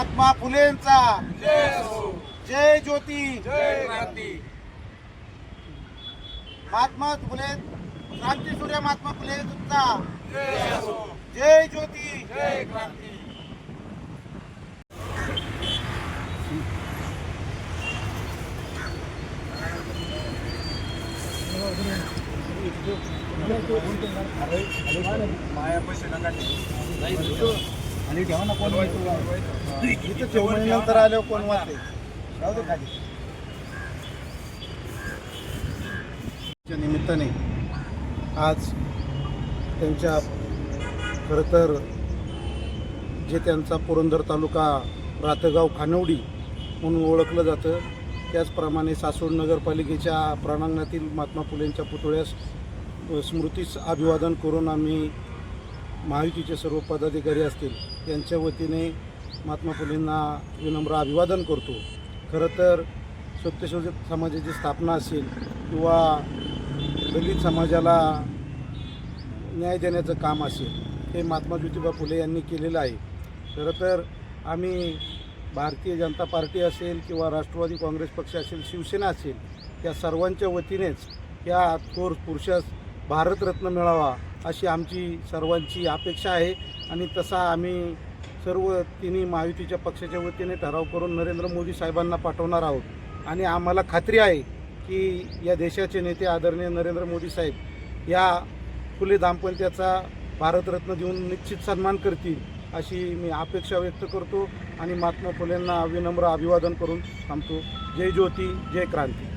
महात्मा फुलेंचा. जय ज्योती. महात्मा फुले क्रांती सूर्य महात्मा फुलेंचा जय ज्योती. आणि ठेवा ना कोण इथं आल्यावर कोण वाचते जाऊ दे खाली. च्या निमित्ताने आज त्यांच्या खरं तर जे त्यांचा पुरंदर तालुका रातगाव खानवडी म्हणून ओळखलं जातं त्याचप्रमाणे सासवड नगरपालिकेच्या प्रांगणातील महात्मा फुलेंच्या पुतळ्यास स्मृतीस अभिवादन करून आम्ही महायुतीचे सर्व पदाधिकारी असतील यांच्या वतीने महात्मा फुलेंना विनम्र अभिवादन करतो. खरं तर सत्यशोधक समाजाची स्थापना असेल किंवा दलित समाजाला न्याय देण्याचं काम असेल हे महात्मा ज्योतिबा फुले यांनी केलेलं आहे. खरं तर आम्ही भारतीय जनता पार्टी असेल किंवा राष्ट्रवादी काँग्रेस पक्ष असेल शिवसेना असेल या सर्वांच्या वतीनेच या थोर पुरुषास भारतरत्न मिळावा अशी आमची सर्वांची अपेक्षा आहे. आणि तसा आम्ही सर्व तिन्ही महायुतीच्या पक्षाच्या वतीने ठराव करून नरेंद्र मोदी साहेबांना पाठवणार आहोत. आणि आम्हाला खात्री आहे की या देशाचे नेते आदरणीय नरेंद्र मोदी साहेब या फुले दाम्पत्याचा भारतरत्न देऊन निश्चित सन्मान करतील अशी मी अपेक्षा व्यक्त करतो. आणि महात्मा फुलेंना विनम्र अभिवादन करून थांबतो. जय ज्योती जय क्रांती.